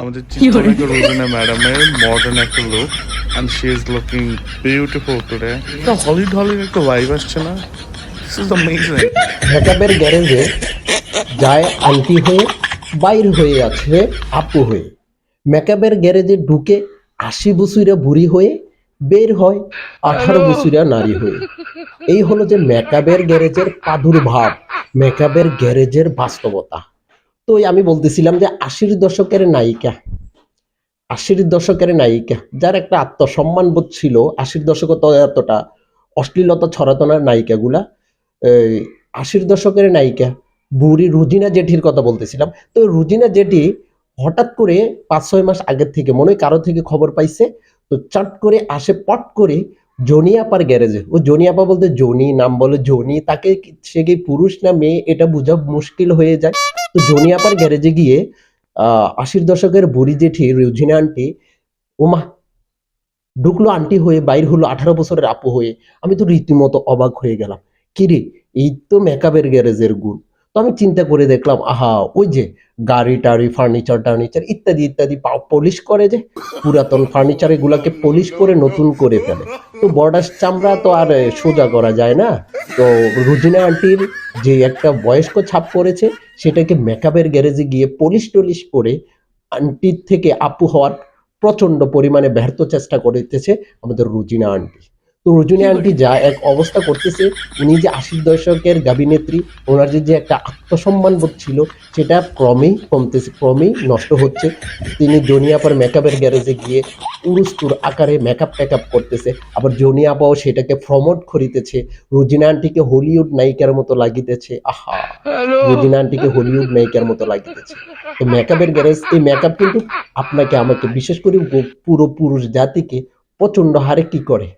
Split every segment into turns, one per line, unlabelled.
আমাদের চিত্রনায়িকা রোজিনা ম্যাডামের মডার্ন একটা look and she is looking beautiful today একটা হলিড হলিড একটা ভাইব আসছে না? দিস ইজ অ্যামেজিং
মেকআপের গ্যারেজে যায় আন্টি হয়ে বাইর হয়ে আছে আপু হয়ে। মেকআপের গ্যারেজে ঢুকে আশি বছরা বুড়ি হয়ে বের হয় আঠারো বছরা নারী হয়ে। এই হলো যে মেকআপের গ্যারেজের প্রাদুর্ভাব মেকআপের গ্যারেজের বাস্তবতা। তো আমি বলতেছিলাম যে আশির দশকের নায়িকা। আশির দশকের নায়িকা, যার একটা আত্মসম্মান বোধ ছিল, আশির দশকে তো এতটা অশ্লীলতা ছড়াতো না নায়িকাগুলা আশির দশকের নায়িকা, বুড়ি রুজিনা জেঠির কথা বলতেছিলাম। তো রুজিনা জেঠি হঠাৎ করে পাঁচ, ছয় মাস আগের থেকে, মনে হয় কারও থেকে খবর পাইছে, তো চট করে আসে, পট করে জনিয়াপার গ্যারেজে। ও জনিয়াপা বলতে জনি, নাম বলে জনি, তাকে সে কি পুরুষ না মেয়ে, এটা বোঝা মুশকিল হয়ে যায়। তো জনিয়াপার গ্যারেজে গিয়ে আশির দশকের বুড়ি জেঠি রুজিনা আন্টি, ওমা, ঢুকলো আন্টি হয়ে, বাইর হলো আঠারো বছরের আপু হয়ে। আমি তো রীতিমতো অবাক হয়ে গেলাম। কিরে এই তো মেকআপের গ্যারেজের গুণ। তো আমি চিন্তা করে দেখলাম, আহা, ওই যে গাড়ি টাড়ি ফার্নিচার টার্নিচার ইত্যাদি ইত্যাদি পলিশ করে যে। পুরাতন ফার্নিচার এগুলাকে পলিশ করে নতুন করে ফেলে। তো বর্ডার চামড়া তো আর সোজা করা যায় না। তো রুজিনা আন্টির যে একটা বয়স্ক ছাপ পড়েছে, সেটাকে মেকআপের গ্যারেজে গিয়ে পলিশ টলিশ করে আন্টির থেকে আপু হওয়ার প্রচণ্ড পরিমাণে ব্যর্থ চেষ্টা করিতেছে আমাদের রুজিনা আন্টি। তো রজনী আন্টি যা এক অবস্থা করতেছে উনি যে আশির দশকের গাবিনেত্রী ওনার যে একটা আত্মসম্মান বোধ ছিল সেটা ক্রমেই কমতেছে ক্রমেই নষ্ট হচ্ছে। তিনি জনিয়াপার মেকআপের গ্যারেজে গিয়ে উড়ুস্তুর আকারে মেকআপ টেকআপ করতেছে। আবার জনিয়াপাও সেটাকে প্রমোট করিতেছে। রুজিনা আন্টিকে হলিউড নায়িকার মতো লাগিতেছে। আহা! রুজিনা আন্টিকে হলিউড নায়িকার মতো লাগিতেছে। তো মেকআপের গ্যারেজ এই মেকআপ কিন্তু আপনাকে আমাকে বিশেষ করে পুরো পুরুষ জাতিকে প্রচণ্ড হারে কি করে?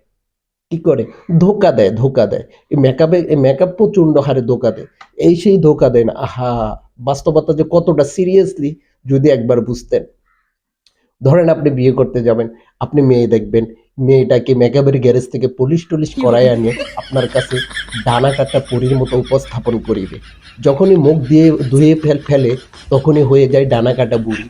কি করে? ধোকা দেয় ধোকা দেয়। এই মেকআপে এই মেকআপ প্রচণ্ড হারে ধোকা দেয়। এই সেই ধোকা দেয় না। আহা বাস্তবতা যে কতটা সিরিয়াসলি যদি একবার বুঝতেন। ধরেন আপনি বিয়ে করতে যাবেন আপনি মেয়ে দেখবেন মেয়েটাকে মেকআপের গ্যারেজ থেকে পুলিশ টুলিশ করায় আনিয়ে আপনার কাছে ডানা কাটা পরীর মতো উপস্থাপন করিবে যখনই মুখ দিয়ে ধুয়ে ফেল ফেলে তখনই হয়ে যায় ডানা কাটা বুড়ি।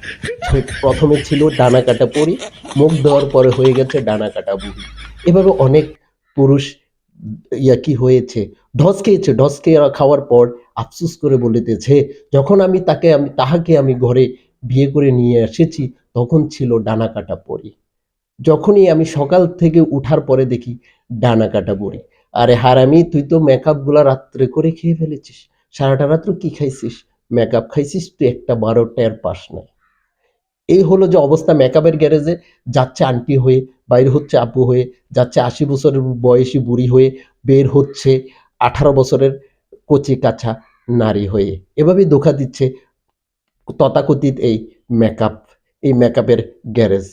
প্রথমে ছিল ডানা কাটা পরি মুখ দেওয়ার পরে হয়ে গেছে ডানা কাটা বুড়ি। এভাবে অনেক পুরুষ, ইয়া কি হয়েছে? ঢস খেয়েছে। ঢস খেয়ে খাওয়ার পর আফসোস করে বলিতেছে, যখন আমি তাকে আমি, তাহাকে আমি ঘরে বিয়ে করে নিয়ে এসেছি, তখন ছিল ডানা কাটা পরি। যখনই আমি সকাল থেকে উঠার পরে দেখি ডানা কাটা পরি। আরে হারামি, তুই তো মেকআপগুলা রাত্রে করে খেয়ে ফেলেছিস। সারাটা রাত্র কি খাইছিস? মেকআপ খাইছিস, তুই একটা বারো টের পাস না এই হলো যে অবস্থা মেকআপের গ্যারেজে যাচ্ছে আন্টি হয়ে, বাইরে হচ্ছে আপু হয়ে, যাচ্ছে আশি বছরের বয়সী বুড়ি হয়ে, বের হচ্ছে আঠারো বছরের কচি কাছা নারী হয়ে। এভাবেই ধোকা দিচ্ছে তথাকথিত এই মেকআপ, এই মেকআপের গ্যারেজ।